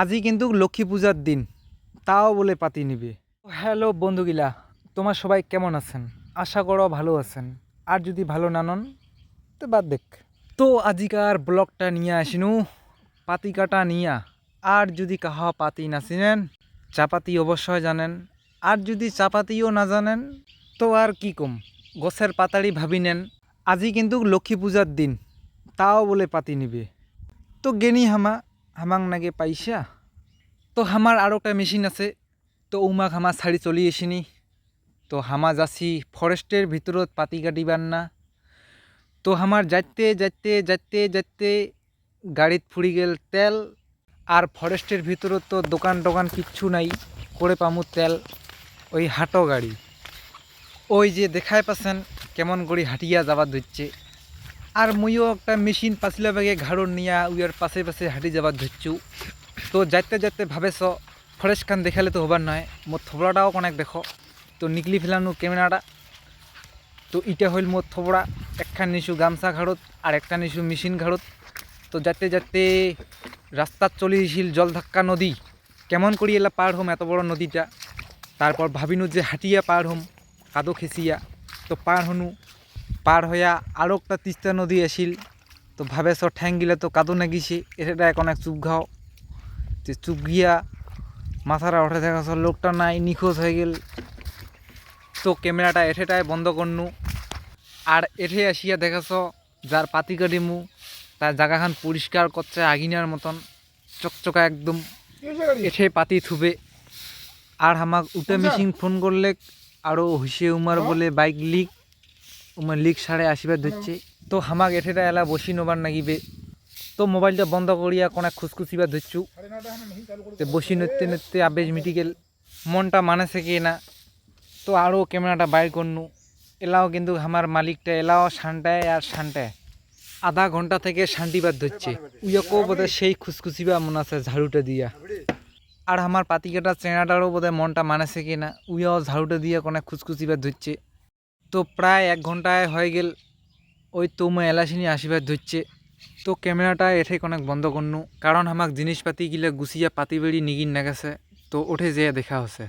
আজি কিন্তু লক্ষ্মী পূজার দিন। তাও বলে পাতি নিবে। হ্যালো বন্ধুগিলা তোমার সবাই কেমন আছেন? আশা করো ভালো আছেন। আর যদি ভালো না নন তো বাদ দেখ। তো আজিকার ব্লগটা নিয়ে আসিনু পাতি কাটা নিয়া। আর যদি কাহা পাতি না চিনেন চাপাতি অবশ্যই জানেন। আর যদি চাপাতিও না জানেন তো আর কি কম? গছের পাতাড়ি ভাবি নেন। আজি কিন্তু লক্ষ্মী পূজার দিন। তাও বলে পাতি নিবে। তো গেনি হামা হামাং নাগে পাইছা? তো হামার আরও একটা মেশিন আছে। তো উমাক হামা ছাড়ি চলি এসিনি তো হামা যাচ্ছি ফরেস্টের ভিতরত পাতি কাটিবার না। তো হামার যাইতে যাইতে যাইতে যাইতে গাড়িত ফুরি গেল তেল। আর ফরেস্টের ভিতরত তো দোকান টোকান কিচ্ছু নাই। করে পামু তেল। ওই হাটো গাড়ি। ওই যে দেখাই পাচ্ছেন কেমন করে হাঁটিয়া যাবার ধরছে আর মুইও একটা মেশিন পাছিলা বেগে ঘাড়র নিয়া উইয়ার পাশে পাশে হাঁটি যাবার ধরছু তো যাইতে যাইতে ভাবেছ ফরেস্ট খান দেখালে তো হবার নয় মোর থবড়াটাও অনেক দেখো। তো নিকলি ফেলানো ক্যামেরাটা তো ইটা হইল মোর থবড়া একখান নিছু গামছা ঘাড়ত আর একটা নিছু মেশিন ঘাড়ত। তো যাতে যাতে রাস্তাত চলে আসিল জল ধাক্কা নদী। কেমন করি এলা পার হম এত বড় নদীটা? তারপর ভাবিনু যে হাটিয়া পার হম, কাদো খেসিয়া তো পার হনু পার হইয়া আরও একটা তিস্তা নদী আসিল তো ভাবে স ঠ্যাং গিলা তো কাদো না গিছে এটা এখন এক চুপ ঘাও। যে চুপ গিয়া মাথারা উঠে দেখা সব লোকটা নাই নিখোঁজ হয়ে গেল। তো ক্যামেরাটা এঠেটাই বন্ধ করনু। আর এঠে আসিয়া দেখাছ যার পাতি কাটিমু তার জায়গাখান পরিষ্কার করছে আগিনার মতন চকচকা একদম। এঠে পাতি থুবে। আর আমাক উঠে মেশিন ফোন করলে আরও হুসে উমার বলে বাইক লিক লিক সাড়ে আসিবার ধরছে তো হামাক এঠেটা এলা বসি নবার নাগিবে। তো মোবাইলটা বন্ধ করিয়া কোনা খুসখুসিবার ধরছু তো বসি নড়তে নড়তে আবেজ মিটি গেল। মনটা মানে থেকে না? তো আরও ক্যামেরাটা বাইর করনু। এলাও কিন্তু আমার মালিকটা এলাও শানটায় আর শানটায় আধা ঘণ্টা থেকে শান্তিবার ধরছে উইয়াকেও বোধহয় সেই খুসখুসিবা মনে আছে ঝাড়ুটা দিয়া। আর আমার পাতিকাটা চেনাটারও বোধহয় মনটা মানেছে কি না? উইয়াও ঝাড়ুটা দিয়ে কোনে খুসখুসিবার ধরছে তো প্রায় এক ঘন্টায় হয়ে গেল, ওই তোমার এলাচিনি আশীর্বাদ ধরছে। তো ক্যামেরাটা এঠে অনেক বন্ধ করনু, কারণ আমাক জিনিসপাতি গিলা গুছিয়া পাতি বেড়ি নিগিন না গেছে তো ওঠে যেয়ে দেখা হচ্ছে